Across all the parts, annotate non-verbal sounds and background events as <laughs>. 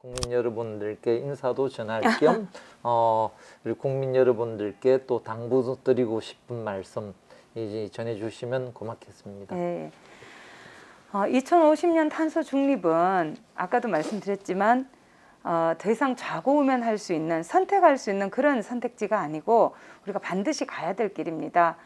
국민 여러분들께 인사도 전할 겸 <laughs> 어, 우리 국민 여러분들께 또 당부드리고 싶은 말씀 이제 전해주시면 고맙겠습니다. 네. 어, 2050년 탄소 중립은 아까도 말씀드렸지만 어, 더 이상 좌고우면 할 수 있는 선택할 수 있는 그런 선택지가 아니고 우리가 반드시 가야 될 길입니다.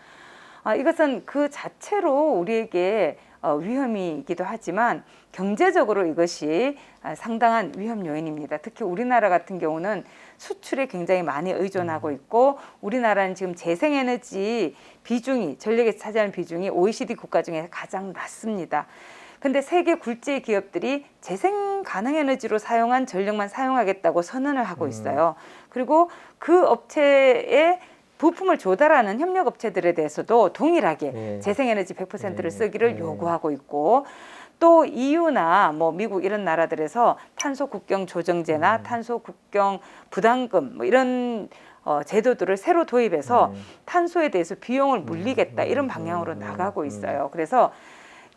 아, 이것은 그 자체로 우리에게 어, 위험이기도 하지만 경제적으로 이것이 아, 상당한 위험 요인입니다. 특히 우리나라 같은 경우는 수출에 굉장히 많이 의존하고 있고 우리나라는 지금 재생에너지 비중이 전력에 차지하는 비중이 OECD 국가 중에 가장 낮습니다. 근데 세계 굴지의 기업들이 재생 가능 에너지로 사용한 전력만 사용하겠다고 선언을 하고 있어요. 그리고 그 업체의 부품을 조달하는 협력 업체들에 대해서도 동일하게 네. 재생에너지 100%를 네. 쓰기를 네. 요구하고 있고 또 EU나 뭐 미국 이런 나라들에서 탄소 국경 조정제나 탄소 국경 부담금 뭐 이런 어, 제도들을 새로 도입해서 네. 탄소에 대해서 비용을 물리겠다 음, 이런 음, 방향으로 음, 나가고 음. 있어요. 그래서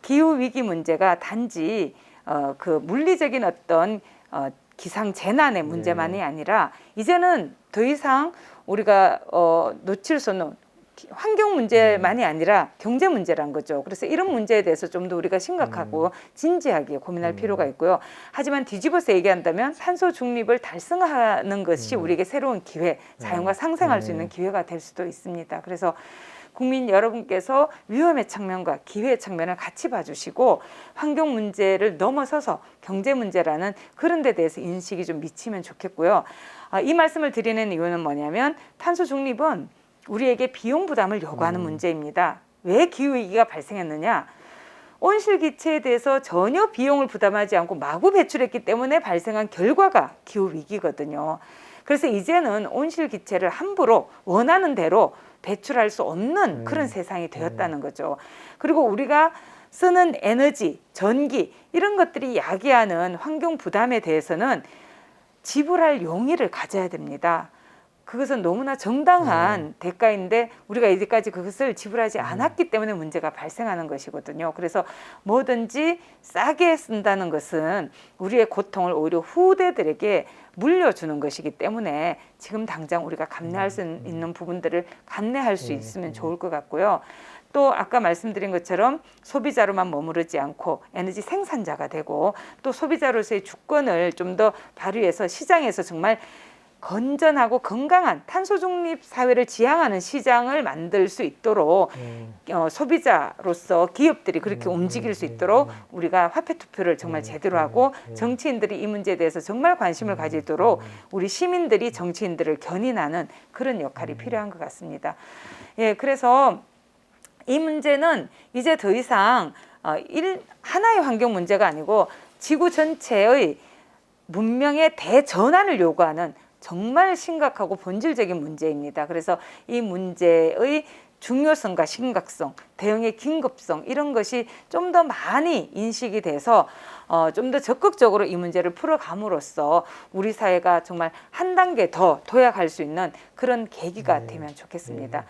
기후 위기 문제가 단지 어, 그 물리적인 어떤 어, 기상 재난의 네. 문제만이 아니라 이제는 더 이상 우리가 어, 놓칠 수 없는 기- 환경 문제만이 아니라 경제 문제란 거죠. 그래서 이런 문제에 대해서 좀 더 우리가 심각하고 진지하게 고민할 음. 필요가 있고요. 하지만 뒤집어서 얘기한다면 탄소 중립을 달성하는 것이 우리에게 새로운 기회, 자연과 상생할 수 네. 있는 기회가 될 수도 있습니다. 그래서 국민 여러분께서 위험의 측면과 기회의 측면을 같이 봐주시고 환경 문제를 넘어서서 경제 문제라는 그런 데 대해서 인식이 좀 미치면 좋겠고요. 아, 이 말씀을 드리는 이유는 뭐냐면 탄소 중립은 우리에게 비용 부담을 요구하는 문제입니다. 왜 기후 위기가 발생했느냐? 온실 기체에 대해서 전혀 비용을 부담하지 않고 마구 배출했기 때문에 발생한 결과가 기후 위기거든요. 그래서 이제는 온실 기체를 함부로 원하는 대로 배출할 수 없는 그런 세상이 되었다는 거죠. 그리고 우리가 쓰는 에너지, 전기 이런 것들이 야기하는 환경 부담에 대해서는 지불할 용의를 가져야 됩니다. 그것은 너무나 정당한 대가인데 우리가 이제까지 그것을 지불하지 않았기 때문에 문제가 발생하는 것이거든요. 그래서 뭐든지 싸게 쓴다는 것은 우리의 고통을 오히려 후대들에게 물려주는 것이기 때문에 지금 당장 우리가 감내할 수 있는 부분들을 감내할 수 있으면 좋을 것 같고요. 또 아까 말씀드린 것처럼 소비자로만 머무르지 않고 에너지 생산자가 되고 또 소비자로서의 주권을 좀 더 발휘해서 시장에서 정말 건전하고 건강한 탄소 중립 사회를 지향하는 시장을 만들 수 있도록 음. 어, 소비자로서 기업들이 그렇게 움직일 수 있도록 우리가 화폐 투표를 정말 제대로 하고 정치인들이 이 문제에 대해서 정말 관심을 가지도록 우리 시민들이 정치인들을 견인하는 그런 역할이 필요한 것 같습니다. 예, 그래서 이 문제는 이제 더 이상 어, 일, 하나의 환경 문제가 아니고 지구 전체의 문명의 대전환을 요구하는 정말 심각하고 본질적인 문제입니다. 그래서 이 문제의 중요성과 심각성, 대응의 긴급성 이런 것이 좀 더 많이 인식이 돼서 어, 좀 더 적극적으로 이 문제를 풀어감으로써 우리 사회가 정말 한 단계 더 도약할 수 있는 그런 계기가 되면 좋겠습니다.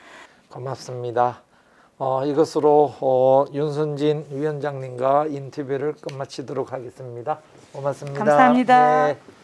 고맙습니다. 어, 이것으로 어, 윤선진 위원장님과 인터뷰를 끝마치도록 하겠습니다. 고맙습니다. 감사합니다. 네.